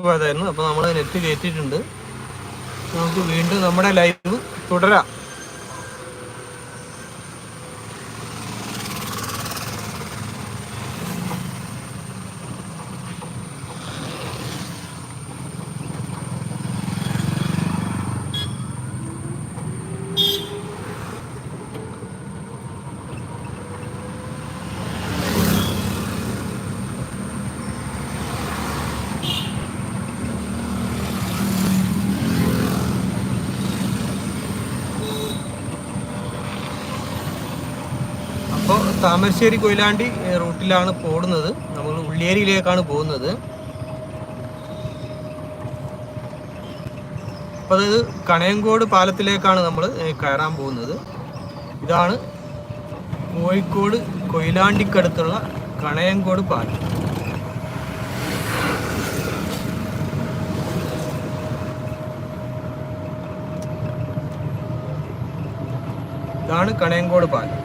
പോയതായിരുന്നു അപ്പോൾ നമ്മൾ നെറ്റ് കയറ്റിയിട്ടുണ്ട് നമുക്ക് വീണ്ടും നമ്മുടെ ലൈവ് തുടരാം അപ്പോൾ താമരശ്ശേരി കൊയിലാണ്ടി റൂട്ടിലാണ് പോടുന്നത്. നമ്മൾ ഉള്ളിയേരിയിലേക്കാണ് പോകുന്നത്. അപ്പോൾ അതായത് കണയങ്കോട് പാലത്തിലേക്കാണ് നമ്മൾ കയറാൻ പോകുന്നത്. ഇതാണ് കോഴിക്കോട് കൊയിലാണ്ടിക്കടുത്തുള്ള കണയങ്കോട് പാലം. ഇതാണ് കണയങ്കോട് പാലം.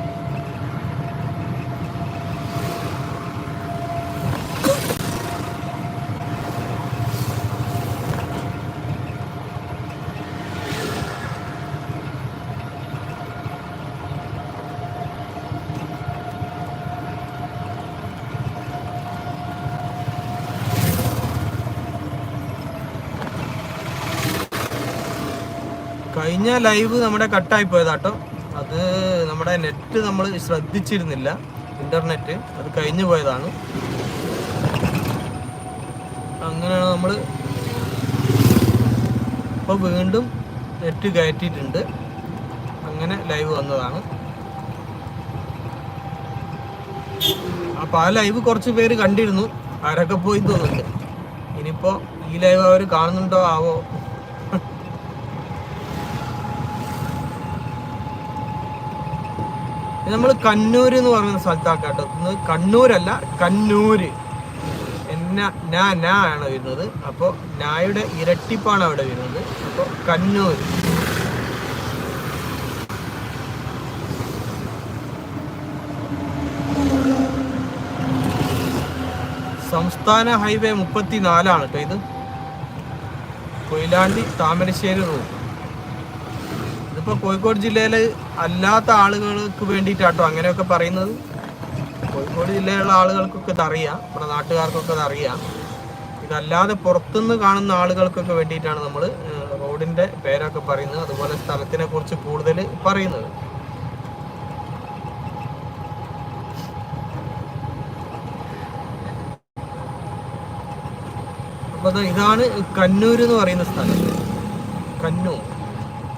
കഴിഞ്ഞ ലൈവ് നമ്മുടെ കട്ടായി പോയതാട്ടോ. അത് നമ്മുടെ നെറ്റ് നമ്മൾ ശ്രദ്ധിച്ചിരുന്നില്ല. ഇന്റർനെറ്റ് അത് കഴിഞ്ഞു പോയതാണ്. അങ്ങനെയാണ് നമ്മൾ ഇപ്പോൾ വീണ്ടും നെറ്റ് കയറ്റിയിട്ടുണ്ട്. അങ്ങനെ ലൈവ് വന്നതാണ്. അപ്പോൾ ആ ലൈവ് കുറച്ച് പേര് കണ്ടിരുന്നു. ആരൊക്കെ പോയി തോന്നുന്നുണ്ട് ഇനിയിപ്പോൾ ഈ ലൈവ് അവർ കാണുന്നുണ്ടോ ആവോ? നമ്മൾ കണ്ണൂർ എന്ന് പറയുന്ന സ്ഥലത്താക്കാട്ടോ ഇന്ന് കണ്ണൂരല്ല കണ്ണൂര്. എന്നാ നാ ആണ് വരുന്നത്. അപ്പോൾ നായുടെ ഇരട്ടിപ്പാണ് അവിടെ വരുന്നത്. അപ്പോൾ കണ്ണൂർ സംസ്ഥാന ഹൈവേ മുപ്പത്തിനാലാണ് കേട്ടോ ഇത്. കൊയിലാണ്ടി താമരശ്ശേരി റോഡ്. ഇതിപ്പോ കോഴിക്കോട് ജില്ലയിൽ അല്ലാത്ത ആളുകൾക്ക് വേണ്ടിയിട്ടാട്ടോ അങ്ങനെയൊക്കെ പറയുന്നത്. കോഴിക്കോട് ജില്ലയിലുള്ള ആളുകൾക്കൊക്കെ ഇതറിയാം. നമ്മുടെ നാട്ടുകാർക്കൊക്കെ അതറിയാം ഇതല്ലാതെ പുറത്തുനിന്ന് കാണുന്ന ആളുകൾക്കൊക്കെ വേണ്ടിയിട്ടാണ് നമ്മൾ റോഡിന്റെ പേരൊക്കെ പറയുന്നത്. അതുപോലെ സ്ഥലത്തിനെ കുറിച്ച് കൂടുതൽ പറയുന്നത്. അപ്പോൾ ഇതാണ് കണ്ണൂർ എന്ന് പറയുന്ന സ്ഥലം. കണ്ണൂർ.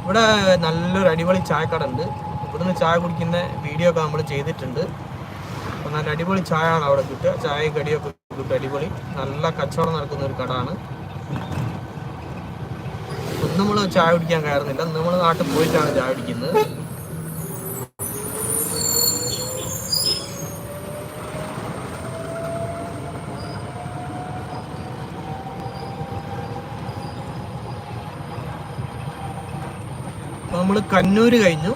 ഇവിടെ നല്ലൊരു അടിപൊളി ചായക്കട ഉണ്ട് ഇവിടുന്ന് ചായ കുടിക്കുന്ന വീഡിയോ ഒക്കെ നമ്മൾ ചെയ്തിട്ടുണ്ട്. അപ്പോൾ നല്ല അടിപൊളി ചായ ആണ് അവിടെ കിട്ടുക. ചായയും കടിയൊക്കെ കിട്ടും. അടിപൊളി. നല്ല കച്ചവടം നടക്കുന്ന ഒരു കടയാണ്. ഒന്നും നമ്മൾ ചായ കുടിക്കാൻ കയറുന്നില്ല. നമ്മൾ നാട്ടിൽ പോയിട്ടാണ് ചായ കുടിക്കുന്നത്. നമ്മൾ കണ്ണൂര് കഴിഞ്ഞു.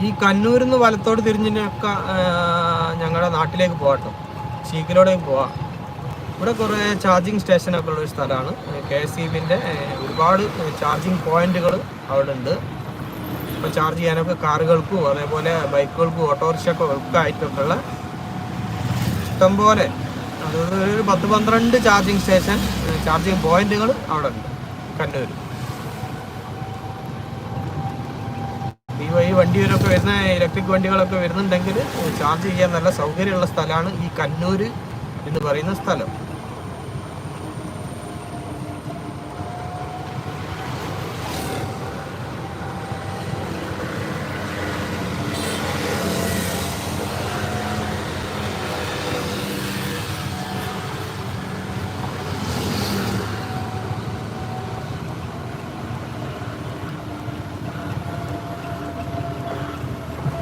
ഈ കണ്ണൂരിൽ നിന്ന് വലത്തോട് തിരിഞ്ഞിട്ടൊക്കെ ഞങ്ങളുടെ നാട്ടിലേക്ക് പോകട്ടോ ചീക്കിലോടേക്ക് പോവാം. ഇവിടെ കുറേ ചാർജിങ് സ്റ്റേഷനൊക്കെ ഉള്ള ഒരു സ്ഥലമാണ് കെ എസ് ഇ ബിന്റെ ഒരുപാട് ചാർജിങ് പോയിന്റുകൾ അവിടെ ഉണ്ട് ഇപ്പോൾ ചാർജ് ചെയ്യാനൊക്കെ കാറുകൾക്കും അതേപോലെ ബൈക്കുകൾക്കും ഓട്ടോറിക്ഷക്കൊക്കെ ആയിട്ടൊക്കെ ഉള്ള ഇഷ്ടംപോലെ അതായത് ഒരു പത്ത് പന്ത്രണ്ട് ചാർജിങ് സ്റ്റേഷൻ ചാർജിങ് പോയിന്റുകൾ അവിടെ ഉണ്ട് കണ്ണൂർ ഈ വഴി വണ്ടികളൊക്കെ വരുന്ന ഇലക്ട്രിക് വണ്ടികളൊക്കെ വരുന്നുണ്ടെങ്കിൽ ചാർജ് ചെയ്യാൻ നല്ല സൗകര്യമുള്ള സ്ഥലമാണ് ഈ കണ്ണൂർ എന്ന് പറയുന്ന സ്ഥലം.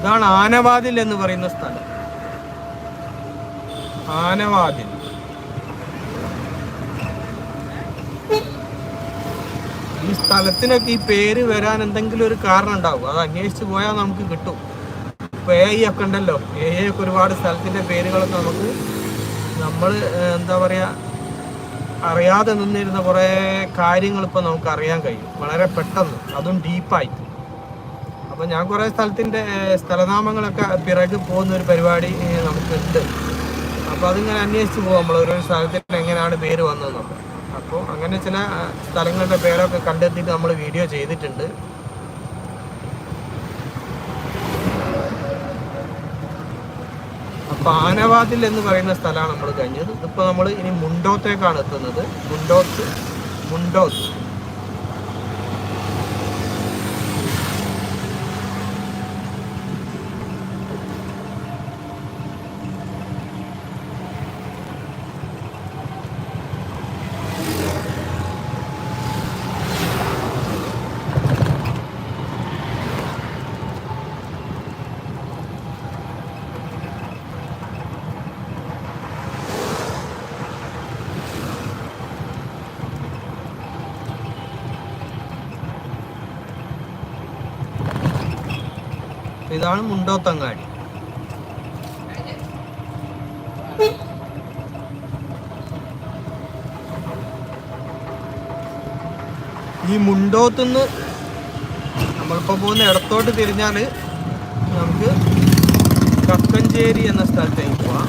ഇതാണ് ആനവാതിൽ എന്ന് പറയുന്ന സ്ഥലം. ആനവാതിൽ. ഈ സ്ഥലത്തിനൊക്കെ ഈ പേര് വരാൻ എന്തെങ്കിലും ഒരു കാരണം ഉണ്ടാവും. അത് അന്വേഷിച്ച് പോയാൽ നമുക്ക് കിട്ടും. ഇപ്പൊ എ ഐ ഒക്കെ ഉണ്ടല്ലോ. എ ഐ ഒക്കെ ഒരുപാട് സ്ഥലത്തിന്റെ പേരുകളൊക്കെ നമുക്ക് നമ്മൾ എന്താ പറയാ അറിയാതെ നിന്നിരുന്ന കുറേ കാര്യങ്ങൾ ഇപ്പൊ നമുക്ക് അറിയാൻ കഴിയും. വളരെ പെട്ടെന്ന്. അതും ഡീപ്പായിട്ട് അപ്പൊ ഞാൻ കുറേ സ്ഥലത്തിന്റെ സ്ഥലനാമങ്ങളൊക്കെ പിറകെ പോകുന്ന ഒരു പരിപാടി നമുക്കുണ്ട്. അപ്പൊ അതിങ്ങനെ അന്വേഷിച്ചു പോകും നമ്മൾ ഓരോ സ്ഥലത്തിന് എങ്ങനെയാണ് പേര് വന്നതെന്നൊക്കെ. അപ്പോൾ അങ്ങനെ ചില സ്ഥലങ്ങളുടെ പേരൊക്കെ കണ്ടെത്തിയിട്ട് നമ്മൾ വീഡിയോ ചെയ്തിട്ടുണ്ട്. അപ്പൊ ആനവാതിൽ എന്ന് പറയുന്ന സ്ഥലമാണ് നമ്മൾ കഴിഞ്ഞത്. ഇപ്പൊ നമ്മൾ ഇനി മുണ്ടോത്തേക്കാണ് എത്തുന്നത്. മുണ്ടോത്ത് മുണ്ടോത്ത്. ഇതാണ് മുണ്ടോത്തങ്ങാടി ഈ മുണ്ടോത്തുനിന്ന് നമ്മളിപ്പോ പോകുന്ന ഇടത്തോട്ട് തിരിഞ്ഞാൽ നമുക്ക് കക്കഞ്ചേരി എന്ന സ്ഥലത്തേക്ക് പോവാം.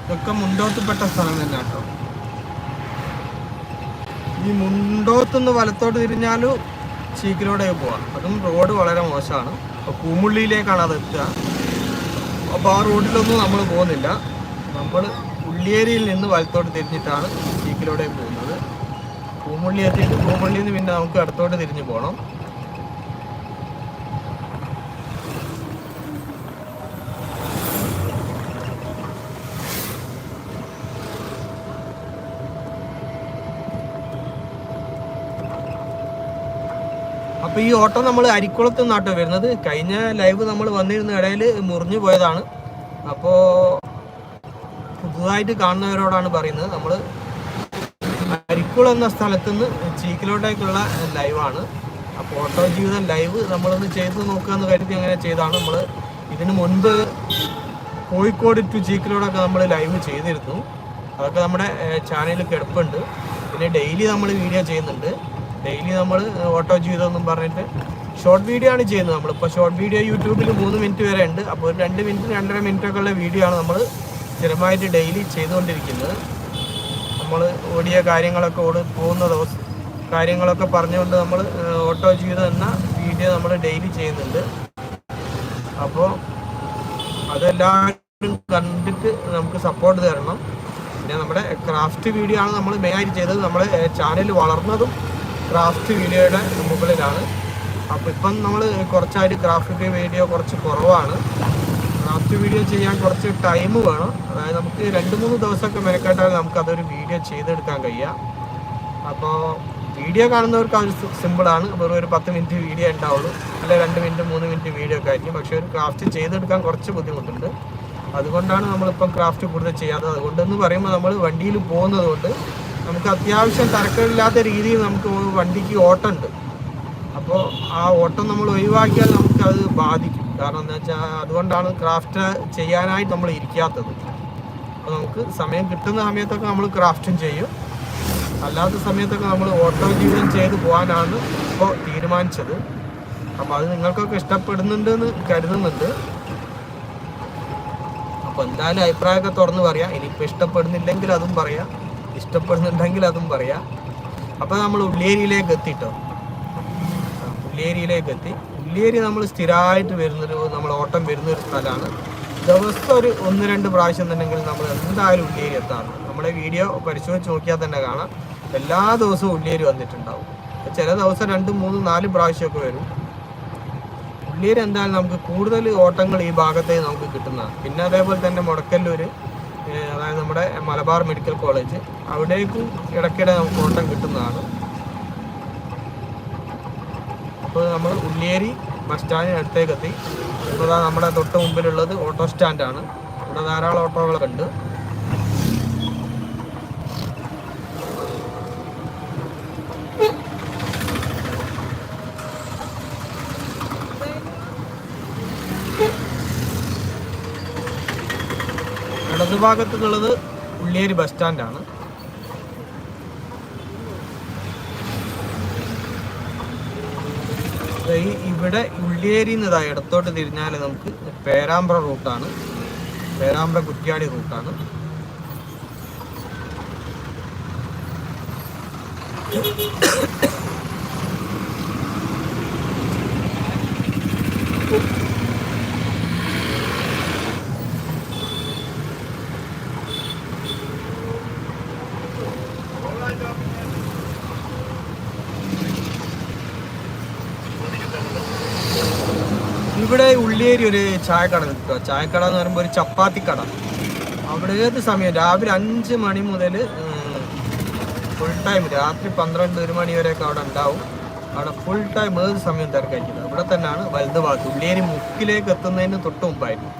ഇതൊക്കെ മുണ്ടോത്തപ്പെട്ട സ്ഥലം തന്നെ കേട്ടോ ഈ മുണ്ടോത്തുനിന്ന് വലത്തോട്ട് തിരിഞ്ഞാലും ചീക്കിലൂടെ പോവാം. അതും റോഡ് വളരെ മോശമാണ്. അപ്പോൾ കൂമുള്ളിയിലേക്കാണ് അത് എത്തുക. അപ്പോൾ ആ റോഡിലൊന്നും നമ്മൾ പോകുന്നില്ല. നമ്മൾ ഉള്ളിയേരിയിൽ നിന്ന് വലത്തോട്ട് തിരിഞ്ഞിട്ടാണ് ചീക്കിലൂടെ പോകുന്നത്. കൂമുള്ളി എത്തിയിട്ട് കൂമുള്ളിയിൽ നിന്ന് പിന്നെ നമുക്ക് അടുത്തോട്ട് തിരിഞ്ഞ് പോകണം അപ്പൊ ഈ ഓട്ടോ നമ്മൾ അരിക്കുളത്ത് നിന്നാട്ടോ വരുന്നത്. കഴിഞ്ഞ ലൈവ് നമ്മൾ വന്നിരുന്ന ഇടയിൽ മുറിഞ്ഞു പോയതാണ്. അപ്പോ പുതുതായിട്ട് കാണുന്നവരോടാണ് പറയുന്നത്. നമ്മൾ അരിക്കുളം എന്ന സ്ഥലത്തു നിന്ന് ചീക്കിലോട്ടേക്കുള്ള ലൈവാണ്. അപ്പോൾ ഓട്ടോ ജീവിതം ലൈവ് നമ്മളൊന്ന് ചെയ്ത് നോക്കുക എന്ന് കരുതി അങ്ങനെ ചെയ്താണ് നമ്മൾ ഇതിനു മുൻപ് കോഴിക്കോട് ടു ചീക്കിലോടൊക്കെ നമ്മൾ ലൈവ് ചെയ്തിരുന്നു. അതൊക്കെ നമ്മുടെ ചാനലിൽ കിടപ്പുണ്ട്. പിന്നെ ഡെയിലി നമ്മൾ വീഡിയോ ചെയ്യുന്നുണ്ട്. ഡെയിലി നമ്മൾ ഓട്ടോ ജീവിതം പറഞ്ഞിട്ട് ഷോർട്ട് വീഡിയോ ആണ് ചെയ്യുന്നത് നമ്മളിപ്പോൾ ഷോർട്ട് വീഡിയോ യൂട്യൂബിൽ മൂന്ന് മിനിറ്റ് വരെ ഉണ്ട്. അപ്പോൾ ഒരു രണ്ട് മിനിറ്റ് രണ്ടര മിനിറ്റ് ഒക്കെ ഉള്ള വീഡിയോ ആണ് നമ്മൾ സ്ഥിരമായിട്ട് ഡെയിലി ചെയ്തുകൊണ്ടിരിക്കുന്നത്. നമ്മൾ ഓടിയ കാര്യങ്ങളൊക്കെ ഓട് പോകുന്ന ദിവസം കാര്യങ്ങളൊക്കെ പറഞ്ഞുകൊണ്ട് നമ്മൾ ഓട്ടോ ജീവിതം എന്ന വീഡിയോ നമ്മൾ ഡെയിലി ചെയ്യുന്നുണ്ട്. അപ്പോൾ അതെല്ലാവരും കണ്ടിട്ട് നമുക്ക് സപ്പോർട്ട് തരണം. പിന്നെ നമ്മുടെ ക്രാഫ്റ്റ് വീഡിയോ ആണ് നമ്മൾ മെയിനായിട്ട് ചെയ്തത്. നമ്മുടെ ചാനൽ വളർന്നതും ക്രാഫ്റ്റ് വീഡിയോയുടെ മുകളിലാണ് അപ്പോൾ ഇപ്പം നമ്മൾ കുറച്ചായിട്ട് ക്രാഫ്റ്റ് വീഡിയോ കുറച്ച് കുറവാണ്. ക്രാഫ്റ്റ് വീഡിയോ ചെയ്യാൻ കുറച്ച് ടൈം വേണം. അതായത് നമുക്ക് രണ്ട് മൂന്ന് ദിവസമൊക്കെ മെനക്കെട്ടാൽ നമുക്ക് അതൊരു വീഡിയോ ചെയ്തെടുക്കാൻ കഴിയാം. അപ്പോൾ വീഡിയോ കാണുന്നവർക്ക് അത് സിമ്പിളാണ് വെറും ഒരു പത്ത് മിനിറ്റ് വീഡിയോ ഉണ്ടാവുള്ളൂ. അല്ലെ രണ്ട് മിനിറ്റ് മൂന്ന് മിനിറ്റ് വീഡിയോ ഒക്കെ ആയിരിക്കും. പക്ഷേ ഒരു ക്രാഫ്റ്റ് ചെയ്തെടുക്കാൻ കുറച്ച് ബുദ്ധിമുട്ടുണ്ട്. അതുകൊണ്ടാണ് നമ്മളിപ്പം ക്രാഫ്റ്റ് കൂടുതൽ ചെയ്യാത്തത്. അതുകൊണ്ടെന്ന് പറയുമ്പോൾ നമ്മൾ വണ്ടിയിൽ പോകുന്നത് കൊണ്ട് നമുക്ക് അത്യാവശ്യം തരക്കേടില്ലാത്ത രീതിയിൽ നമുക്ക് വണ്ടിക്ക് ഓട്ടമുണ്ട്. അപ്പോൾ ആ ഓട്ടം നമ്മൾ ഒഴിവാക്കിയാൽ നമുക്ക് അത് ബാധിക്കും. കാരണം എന്താ വെച്ചാൽ അതുകൊണ്ടാണ് ക്രാഫ്റ്റ് ചെയ്യാനായിട്ട് നമ്മൾ ഇരിക്കാത്തത്. അപ്പോൾ നമുക്ക് സമയം കിട്ടുന്ന സമയത്തൊക്കെ നമ്മൾ ക്രാഫ്റ്റും ചെയ്യും. അല്ലാത്ത സമയത്തൊക്കെ നമ്മൾ ഓട്ടോ ജീവിതം ചെയ്ത് പോകാനാണ് ഇപ്പോൾ തീരുമാനിച്ചത്. അപ്പോൾ അത് നിങ്ങൾക്കൊക്കെ ഇഷ്ടപ്പെടുന്നുണ്ട് എന്ന് കരുതുന്നുണ്ട്. അപ്പോൾ എന്തായാലും അഭിപ്രായമൊക്കെ തുറന്ന് പറയാം. ഇനിയിപ്പോൾ ഇഷ്ടപ്പെടുന്നില്ലെങ്കിൽ അതും പറയാം. ഇഷ്ടപ്പെടുന്നുണ്ടെങ്കിൽ അതും പറയാം. അപ്പോൾ നമ്മൾ ഉള്ളേരിയിലേക്ക് എത്തിട്ടോ ഉള്ളേരിയിലേക്ക് എത്തി. ഉള്ളേരി നമ്മൾ സ്ഥിരമായിട്ട് വരുന്നൊരു നമ്മൾ ഓട്ടം വരുന്നൊരു സ്ഥലമാണ്. ദിവസം ഒരു ഒന്ന് രണ്ട് പ്രാവശ്യം എന്നുണ്ടെങ്കിൽ നമ്മൾ എന്തായാലും ഉള്ളേരി എത്താറുണ്ട് നമ്മളെ വീഡിയോ പരിശോധിച്ച് നോക്കിയാൽ തന്നെ കാണാം. എല്ലാ ദിവസവും ഉള്ളേരി വന്നിട്ടുണ്ടാവും. ചില ദിവസം രണ്ട് മൂന്ന് നാല് പ്രാവശ്യമൊക്കെ വരും. ഉള്ളേരി എന്തായാലും നമുക്ക് കൂടുതൽ ഓട്ടങ്ങൾ ഈ ഭാഗത്തേക്ക് നമുക്ക് കിട്ടുന്നതാണ്. പിന്നെ അതേപോലെ തന്നെ മുടക്കല്ലൂര്. ഏഹ് അതായത് നമ്മുടെ മലബാർ മെഡിക്കൽ കോളേജ് അവിടേക്കും ഇടയ്ക്കിടെ നമുക്ക് ഓട്ടം കിട്ടുന്നതാണ്. അപ്പോൾ നമ്മൾ ഉള്ളിയേരി ബസ് സ്റ്റാൻഡിന് അടുത്തേക്കെത്തി. ഇപ്പോൾ ദാ നമ്മുടെ തൊട്ട് മുമ്പിലുള്ളത് ഓട്ടോ സ്റ്റാൻഡാണ്. ഇവിടെ ധാരാളം ഓട്ടോകളൊക്കെ ഉണ്ട്. ഇടതുഭാഗത്തുള്ളത് ഉള്ളിയേരി ബസ് സ്റ്റാൻഡാണ്. ഈ ഇവിടെ ഉള്ളിയേരി നിന്ന് ഇതാ ഇടത്തോട്ട് തിരിഞ്ഞാൽ നമുക്ക് പേരാമ്പ്ര റൂട്ടാണ്. പേരാമ്പ്ര കുറ്റ്യാടി റൂട്ടാണ്. ഇവിടെ ഉള്ളിയേരി ഒരു ചായക്കട നിൽക്കുക ചായക്കട എന്ന് പറയുമ്പോൾ ഒരു ചപ്പാത്തി കട. അവിടെ ഏത് സമയം? രാവിലെ അഞ്ച് മണി മുതൽ ഫുൾ ടൈം രാത്രി പന്ത്രണ്ട് ഒരു മണി വരെയൊക്കെ അവിടെ ഉണ്ടാവും. അവിടെ ഫുൾ ടൈം ഏത് സമയം തിരക്കായിരിക്കുന്നത് അവിടെ തന്നെയാണ് വലുത് ഭാഗത്ത്. ഉള്ളിയേരി മുക്കിലേക്ക് എത്തുന്നതിന് തൊട്ട് മുമ്പായിരുന്നു.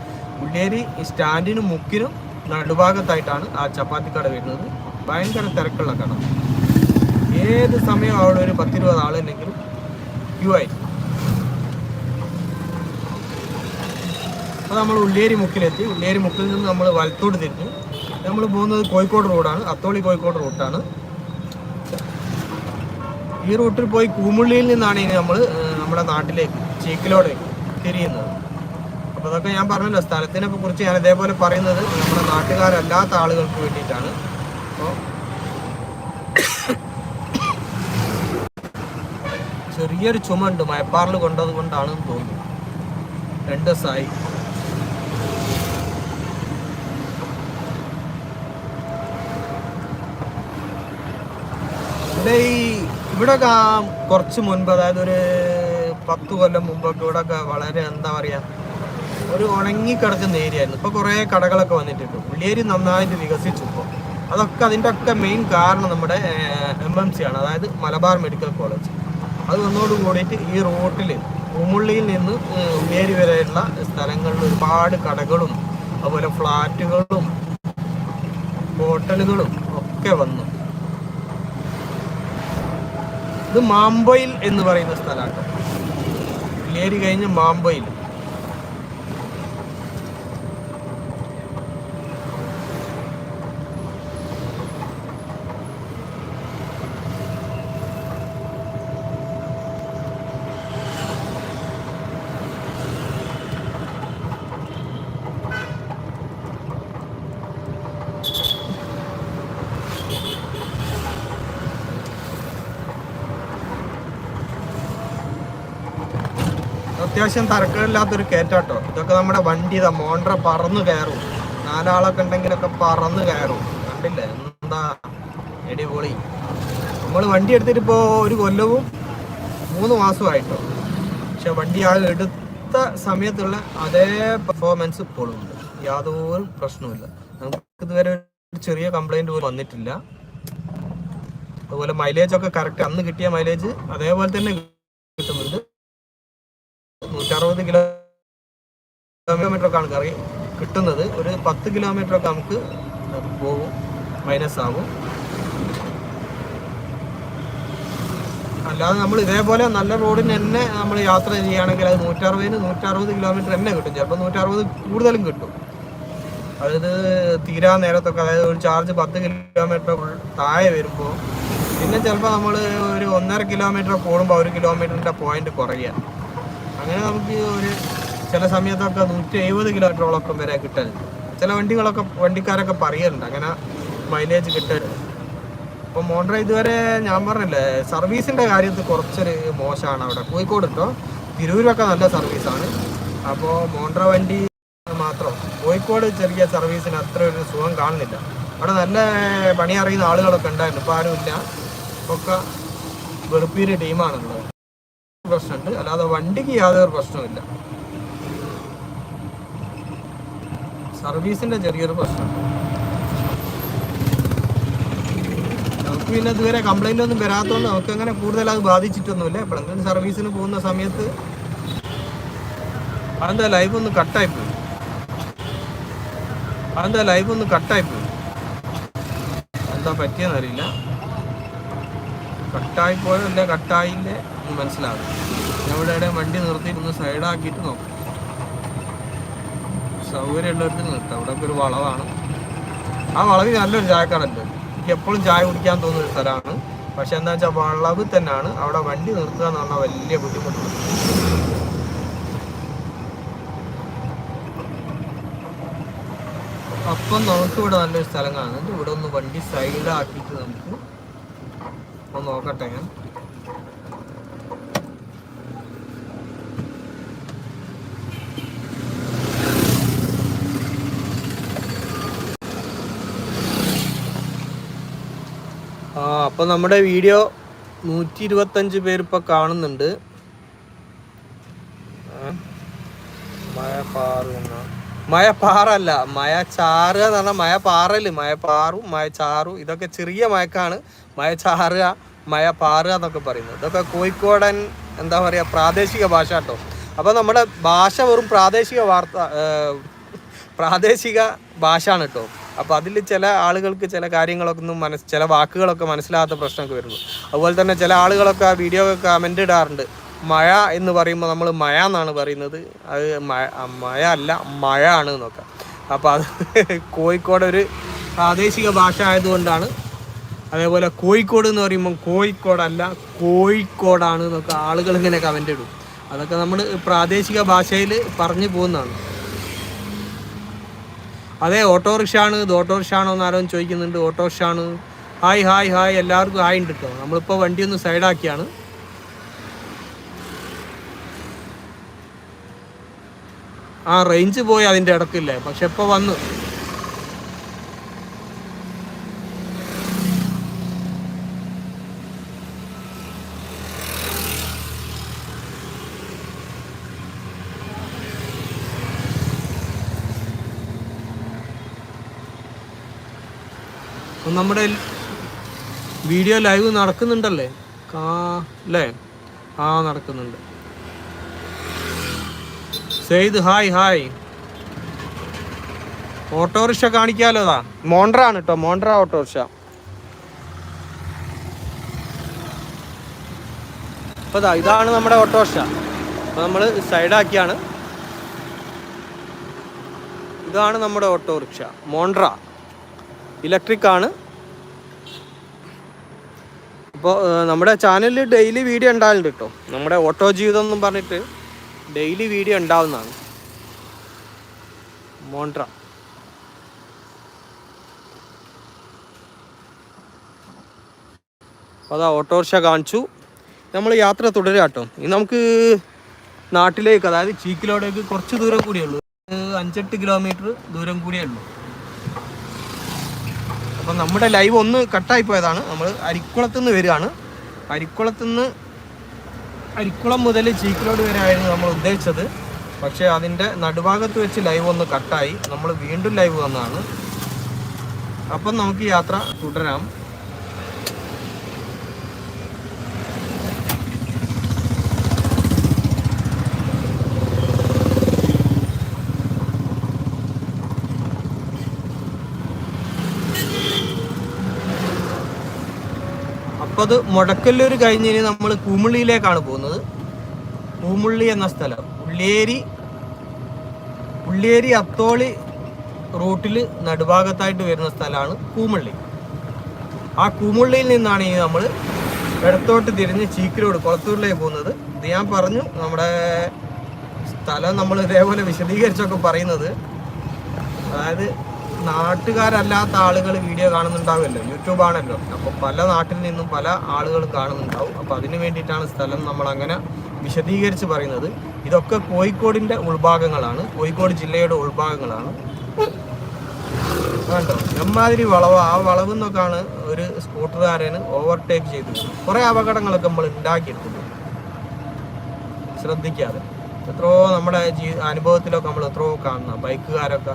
ഉള്ളിയേരി സ്റ്റാൻഡിനും മുക്കിനും നടുഭാഗത്തായിട്ടാണ് ആ ചപ്പാത്തി കട വരുന്നത്. ഭയങ്കര തിരക്കുള്ള കട. ഏത് സമയം അവിടെ ഒരു പത്തിരുപത് ആളുണ്ടെങ്കിലും ക്യൂ ആയിരിക്കും. അപ്പോൾ നമ്മൾ ഉള്ളേരി മുക്കിലെത്തി. ഉള്ളേരി മുക്കിൽ നിന്ന് നമ്മൾ വലത്തോട്ട് തിരിഞ്ഞു നമ്മൾ പോകുന്നത് കോഴിക്കോട് റോഡാണ്. അത്തോളി കോഴിക്കോട് റൂട്ടാണ്. ഈ റൂട്ടിൽ പോയി കൂമുള്ളിയിൽ നിന്നാണ് ഇനി നമ്മൾ നമ്മുടെ നാട്ടിലേക്ക് ചീക്കിലോടെ തിരിയുന്നത്. അപ്പോൾ അതൊക്കെ ഞാൻ പറഞ്ഞല്ലോ സ്ഥലത്തിനെ കുറിച്ച് ഞാൻ ഇതേപോലെ പറയുന്നത് നമ്മുടെ നാട്ടുകാരല്ലാത്ത ആളുകൾക്ക് വേണ്ടിയിട്ടാണ്. അപ്പോൾ ചെറിയൊരു ചുമ ഉണ്ട് മയപ്പാറിൽ കൊണ്ടത് കൊണ്ടാണെന്ന് തോന്നുന്നു. രണ്ട് ദിവസമായി. ഈ ഇവിടെ കുറച്ച് മുൻപ് അതായത് ഒരു പത്ത് കൊല്ലം മുമ്പൊക്കെ ഇവിടെ ഒക്കെ വളരെ എന്താ പറയാ ഒരു ഉണങ്ങി കിടക്കുന്ന ഏരിയ ആയിരുന്നു. ഇപ്പൊ കുറേ കടകളൊക്കെ വന്നിട്ടുണ്ട്. ഉള്ളിയേരി നന്നായിട്ട് വികസിച്ചു ഇപ്പോൾ അതൊക്കെ അതിന്റെ ഒക്കെ മെയിൻ കാരണം നമ്മുടെ എം എം സി ആണ്. അതായത് മലബാർ മെഡിക്കൽ കോളേജ്. അത് വന്നോട് കൂടിയിട്ട് ഈ റോട്ടിൽ ഉമ്മുള്ളിയിൽ നിന്ന് ഉള്ളിയേരി വരെയുള്ള സ്ഥലങ്ങളിൽ ഒരുപാട് കടകളും അതുപോലെ ഫ്ലാറ്റുകളും ഹോട്ടലുകളും ഒക്കെ വന്നു. ഇത് മാമ്പൊയിൽ എന്ന് പറയുന്ന സ്ഥലമാണ്. ഉള്ളിയേരി കഴിഞ്ഞ് മാമ്പൊയിൽ. അത്യാവശ്യം തരക്കേടില്ലാത്തൊരു കയറ്റാട്ടോ ഇതൊക്കെ നമ്മുടെ വണ്ടി ഇതാ മോണ്ട്ര പറന്ന് കയറും. നാലാളൊക്കെ ഉണ്ടെങ്കിലൊക്കെ പറന്ന് കയറും. കണ്ടില്ലേ? എന്താ അടിപൊളി. നമ്മൾ വണ്ടി എടുത്തിട്ട് ഇപ്പോൾ ഒരു കൊല്ലവും മൂന്ന് മാസമായിട്ടോ പക്ഷെ വണ്ടി ആ എടുത്ത സമയത്തുള്ള അതേ പെർഫോമൻസ് ഇപ്പോഴും ഉണ്ട്. യാതൊരു പ്രശ്നവുമില്ല. നമുക്ക് ഇതുവരെ ഒരു ചെറിയ കംപ്ലൈന്റ് പോലും വന്നിട്ടില്ല. അതുപോലെ മൈലേജ് ഒക്കെ കറക്റ്റ് അന്ന് കിട്ടിയ മൈലേജ് അതേപോലെ തന്നെ കിട്ടുന്നുണ്ട് നൂറ്ററുപത് കിലോമീറ്റർ ഒക്കെ ആണ് കറി കിട്ടുന്നത്. ഒരു പത്ത് കിലോമീറ്റർ ഒക്കെ നമുക്ക് പോകും. മൈനസ് ആകും അല്ലാതെ നമ്മൾ ഇതേപോലെ നല്ല റോഡിന് തന്നെ നമ്മൾ യാത്ര ചെയ്യുകയാണെങ്കിൽ അത് നൂറ്ററുപതിന് നൂറ്ററുപത് കിലോമീറ്റർ തന്നെ കിട്ടും. ചിലപ്പോൾ നൂറ്ററുപത് കൂടുതലും കിട്ടും. അതായത് തീരാ നേരത്തൊക്കെ അതായത് ഒരു ചാർജ് പത്ത് കിലോമീറ്റർ താഴെ വരുമ്പോൾ പിന്നെ ചിലപ്പോൾ നമ്മൾ ഒരു ഒന്നര കിലോമീറ്റർ കൂടുമ്പോൾ ഒരു കിലോമീറ്ററിന്റെ പോയിന്റ് കുറയുക. അങ്ങനെ നമുക്ക് ഒരു ചില സമയത്തൊക്കെ നൂറ്റി എഴുപത് കിലോമീറ്ററോളം വരെ കിട്ടലുണ്ട് ചില വണ്ടികളൊക്കെ വണ്ടിക്കാരൊക്കെ പറയലുണ്ട്. അങ്ങനെ മൈലേജ് കിട്ടരുത് അപ്പോൾ മോണ്ട്ര ഇതുവരെ ഞാൻ പറഞ്ഞില്ലേ സർവീസിന്റെ കാര്യത്തിൽ കുറച്ചൊരു മോശമാണ് അവിടെ. കോഴിക്കോട് കേട്ടോ തിരൂരൊക്കെ നല്ല സർവീസാണ്. അപ്പോൾ മോണ്ട്ര വണ്ടി മാത്രം. കോഴിക്കോട് ചെറിയ സർവീസിന് അത്ര ഒരു സുഖം കാണുന്നില്ല. അവിടെ നല്ല പണി അറിയുന്ന ആളുകളൊക്കെ ഉണ്ടായിരുന്നു. ഇപ്പോൾ ആരുമില്ല. ഒക്കെ വെളുപ്പീര് ടീമാണുള്ളത്. പ്രശ്നമുണ്ട്. അല്ലാതെ വണ്ടിക്ക് യാതൊരു പ്രശ്നമില്ല സർവീസിന്റെ ചെറിയൊരു പ്രശ്നമുണ്ട് നമുക്ക് പിന്നെ ഇതുവരെ കംപ്ലൈന്റ് ഒന്നും വരാത്തതുകൊണ്ട് നമുക്ക് അങ്ങനെ കൂടുതൽ അത് ബാധിച്ചിട്ടൊന്നുമില്ല. എപ്പോഴെങ്കിലും സർവീസിന് പോകുന്ന സമയത്ത് അതെന്താ ലൈഫ് ഒന്ന് കട്ടായി പോയി അതെന്താ ലൈഫ് ഒന്ന് കട്ടായി പോയി എന്താ പറ്റിയെന്നറിയില്ല. കട്ടായി പോയതല്ലേ കട്ടായില്ലേ എന്ന് മനസ്സിലാവും. ഞാൻ ഇവിടെ വണ്ടി നിർത്തി ഒന്ന് സൈഡാക്കിയിട്ട് നോക്കും. സൗകര്യമുള്ളവർക്ക് നിർത്താം. അവിടെ ഒരു വളവാണ്. ആ വളവിൽ നല്ലൊരു ചായക്കടയുണ്ട്. എനിക്ക് എപ്പോഴും ചായ കുടിക്കാൻ തോന്നുന്ന ഒരു സ്ഥലമാണ്. പക്ഷെ എന്താ വെച്ചാൽ വളവ് തന്നെയാണ്. അവിടെ വണ്ടി നിർത്തുക എന്ന് പറഞ്ഞാൽ വലിയ ബുദ്ധിമുട്ടുണ്ട് അപ്പം നമുക്ക് ഇവിടെ നല്ലൊരു സ്ഥലം കാണുന്നുണ്ട്. ഇവിടെ ഒന്ന് വണ്ടി സൈഡാക്കിയിട്ട് നമുക്ക് ഒന്ന് നോക്കട്ടെ ഞാൻ. ആ അപ്പൊ നമ്മുടെ വീഡിയോ നൂറ്റി ഇരുപത്തഞ്ച് പേര് ഇപ്പോൾ കാണുന്നുണ്ട്. മഴ പാറല്ല മഴ ചാറുക എന്ന് പറഞ്ഞാൽ മഴ പാറൽ മഴ പാറും മഴ ചാറും. ഇതൊക്കെ ചെറിയ മയക്കാണ് മഴ ചാറുക മഴ പാറുക എന്നൊക്കെ പറയുന്നത്. ഇതൊക്കെ കോഴിക്കോടൻ എന്താ പറയുക പ്രാദേശിക ഭാഷ കേട്ടോ. അപ്പോൾ നമ്മുടെ ഭാഷ വെറും പ്രാദേശിക വാർത്ത പ്രാദേശിക ഭാഷയാണ് കേട്ടോ. അപ്പോൾ അതിൽ ചില ആളുകൾക്ക് ചില കാര്യങ്ങളൊക്കെ ഒന്നും ചില വാക്കുകളൊക്കെ മനസ്സിലാകാത്ത പ്രശ്നമൊക്കെ വരുന്നു. അതുപോലെ തന്നെ ചില ആളുകളൊക്കെ ആ വീഡിയോ കമന്റ് ഇടാറുണ്ട്. മഴ എന്ന് പറയുമ്പോൾ നമ്മൾ മഴ എന്നാണ് പറയുന്നത്. അത് മഴ അല്ല മഴ ആണ് എന്നൊക്കെ. അപ്പോൾ അത് കോഴിക്കോട് ഒരു പ്രാദേശിക ഭാഷ ആയതുകൊണ്ടാണ്. അതേപോലെ കോഴിക്കോട് എന്ന് പറയുമ്പോൾ കോഴിക്കോടല്ല കോഴിക്കോടാണ് എന്നൊക്കെ ആളുകൾ ഇങ്ങനെ കമന്റ് ഇടും. അതൊക്കെ നമ്മൾ പ്രാദേശിക ഭാഷയിൽ പറഞ്ഞു പോകുന്നതാണ്. അതെ ഓട്ടോറിക്ഷ ആണ് ഇത് ഓട്ടോറിക്ഷ ആണോ എന്ന് ചോദിക്കുന്നുണ്ട്. ഓട്ടോറിക്ഷ ആണ് ഹായ് ഹായ് ഹായ്. എല്ലാവർക്കും ഹായ് ഉണ്ട് കേട്ടോ നമ്മളിപ്പോൾ വണ്ടി ഒന്ന് സൈഡാക്കിയാണ്. ആ റേഞ്ച് പോയി അതിന്റെ ഇടക്കില്ലേ? പക്ഷെ ഇപ്പോൾ വന്നു. നമ്മുടെ വീഡിയോ ലൈവ് നടക്കുന്നുണ്ടല്ലേ? കാ അല്ലേ ആ നടക്കുന്നുണ്ട്. Syed hi hi. Auto rickshaw കാണിക്കാലോ അതാ മോണ്ട്ര ആണ് കേട്ടോ മോണ്ട്ര ഓട്ടോറിക്ഷ. അപ്പൊ ദാ ഇതാണ് നമ്മുടെ ഓട്ടോറിക്ഷ. അപ്പൊ നമ്മൾ സൈഡാക്കിയാണ്. ഇതാണ് നമ്മുടെ ഓട്ടോറിക്ഷ. മോണ്ട്ര ഇലക്ട്രിക് ആണ് അപ്പോൾ നമ്മുടെ ചാനലിൽ ഡെയിലി വീഡിയോ ഉണ്ടാവുന്നുണ്ട് കേട്ടോ നമ്മുടെ ഓട്ടോ ജീവിതം എന്നും പറഞ്ഞിട്ട് ഡെയിലി വീഡിയോ ഉണ്ടാവുന്നതാണ്. മോണ്ട്ര. അപ്പോൾ അതാ ഓട്ടോറിക്ഷ കാണിച്ചു. നമ്മൾ യാത്ര തുടരുക കേട്ടോ ഇനി നമുക്ക് നാട്ടിലേക്ക് അതായത് ചീക്കിലോടേക്ക് കുറച്ച് ദൂരം കൂടിയേ ഉള്ളൂ. അഞ്ചെട്ട് കിലോമീറ്റർ ദൂരം കൂടിയേ ഉള്ളൂ. അപ്പം നമ്മുടെ ലൈവ് ഒന്ന് കട്ടായി പോയതാണ്. നമ്മൾ അരിക്കുളത്ത് നിന്ന് വരികയാണ്. അരിക്കുളത്ത് നിന്ന് അരിക്കുളം മുതൽ ചീക്കിലോട് വരെ ആയിരുന്നു നമ്മൾ ഉദ്ദേശിച്ചത്. പക്ഷേ അതിന്റെ നടുഭാഗത്ത് വെച്ച് ലൈവ് ഒന്ന് കട്ടായി. നമ്മൾ വീണ്ടും ലൈവ് വന്നതാണ്. അപ്പം നമുക്ക് യാത്ര തുടരാം. അപ്പോൾ അത് മുടക്കല്ലൂർ കഴിഞ്ഞ് നമ്മൾ കൂമുള്ളിയിലേക്കാണ് പോകുന്നത്. കൂമുള്ളി എന്ന സ്ഥലം. ഉള്ളിയേരി ഉള്ളിയേരി അത്തോളി റൂട്ടിൽ നടുഭാഗത്തായിട്ട് വരുന്ന സ്ഥലമാണ് കൂമുള്ളി ആ കൂമുള്ളിയിൽ നിന്നാണ് ഈ നമ്മൾ ഇടത്തോട്ട് തിരിഞ്ഞ് ചീക്കിലോട് കുളത്തൂരിലേക്ക് പോകുന്നത്. ഇത് ഞാൻ പറഞ്ഞു നമ്മുടെ സ്ഥലം നമ്മൾ ഇതേപോലെ വിശദീകരിച്ചൊക്കെ പറയുന്നത്. അതായത് നാട്ടുകാരല്ലാത്ത ആളുകൾ വീഡിയോ കാണുന്നുണ്ടാവുമല്ലോ. യൂട്യൂബ് ആണല്ലോ. അപ്പോൾ പല നാട്ടിൽ നിന്നും പല ആളുകൾ കാണുന്നുണ്ടാവും. അപ്പോൾ അതിന് വേണ്ടിയിട്ടാണ് സ്ഥലം നമ്മൾ അങ്ങനെ വിശദീകരിച്ച് പറയുന്നത്. ഇതൊക്കെ കോഴിക്കോടിന്റെ ഉൾഭാഗങ്ങളാണ്. കോഴിക്കോട് ജില്ലയുടെ ഉൾഭാഗങ്ങളാണ്. കണ്ടോ? എമ്മാതിരി വളവ്. ആ വളവ് നിന്നൊക്കെയാണ് ഒരു സ്കൂട്ടറുകാരന് ഓവർടേക്ക് ചെയ്തത്. കുറേ അപകടങ്ങളൊക്കെ നമ്മൾ ഉണ്ടാക്കിയിട്ടുണ്ട്. ശ്രദ്ധിക്കാതെ. എത്രയോ നമ്മുടെ ജീ അനുഭവത്തിലൊക്കെ നമ്മൾ എത്രയോ കാണുന്ന ബൈക്കുകാരൊക്കെ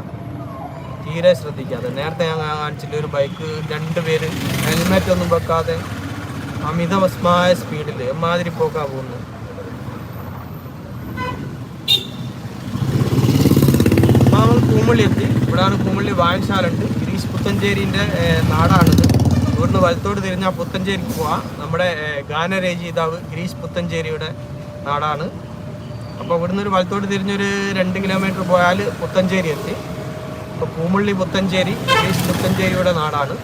തീരെ ശ്രദ്ധിക്കാതെ. നേരത്തെ ഞാൻ കാണിച്ചില്ല ഒരു ബൈക്ക് രണ്ട് പേര് ഹെൽമെറ്റ് ഒന്നും വെക്കാതെ അമിതവസ്മായ സ്പീഡിൽ എമ്മാതിരി പോക്കാ പോകുന്നത് കൂമള്ളി എത്തി. ഇവിടെയാണ് കൂമള്ളി വായനശാലുണ്ട് ഗിരീഷ് പുത്തഞ്ചേരിന്റെ നാടാണിത്. ഇവിടുന്ന് വലത്തോട് തിരിഞ്ഞാൽ പുത്തഞ്ചേരിക്ക് പോവാം. നമ്മുടെ ഗാനരചയിതാവ് ഗിരീഷ് പുത്തഞ്ചേരിയുടെ നാടാണ്. അപ്പോൾ ഇവിടുന്ന് ഒരു വലത്തോട് തിരിഞ്ഞൊരു രണ്ട് കിലോമീറ്റർ പോയാൽ പുത്തഞ്ചേരി എത്തി. അപ്പോൾ പൂമുള്ളി പുത്തഞ്ചേരി ഗിരീഷ് പുത്തഞ്ചേരിയുടെ നാടാണ്.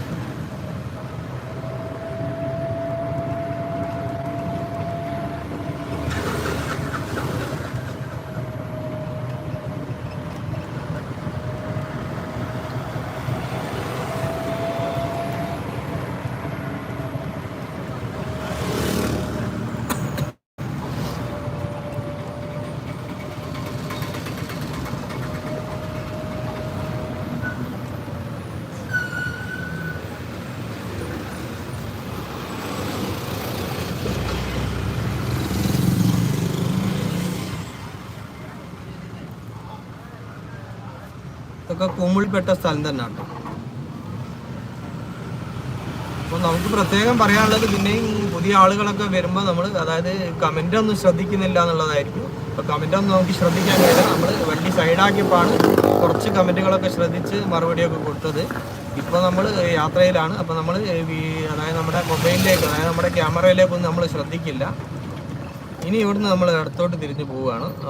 ഇതൊക്കെ കൂമുളിൽപ്പെട്ട സ്ഥലം തന്നെയാണ് അപ്പോൾ നമുക്ക് പ്രത്യേകം പറയാനുള്ളത് പിന്നെയും പുതിയ ആളുകളൊക്കെ വരുമ്പോൾ നമ്മൾ അതായത് കമന്റ് ഒന്നും ശ്രദ്ധിക്കുന്നില്ല എന്നുള്ളതായിരിക്കും. അപ്പോൾ കമന്റ് ഒന്നും നമുക്ക് ശ്രദ്ധിക്കാൻ കഴിയില്ല. നമ്മൾ വണ്ടി സൈഡാക്കിയപ്പോഴാണ് കുറച്ച് കമന്റുകളൊക്കെ ശ്രദ്ധിച്ച് മറുപടിയൊക്കെ കൊടുത്തത്. ഇപ്പോൾ നമ്മൾ യാത്രയിലാണ്. അപ്പോൾ നമ്മൾ അതായത് നമ്മുടെ മൊബൈലിലേക്ക് അതായത് നമ്മുടെ ക്യാമറയിലേക്കൊന്നും നമ്മൾ ശ്രദ്ധിക്കില്ല. ഇനി ഇവിടുന്ന് നമ്മൾ അടുത്തോട്ട് തിരിഞ്ഞു പോവുകയാണ്.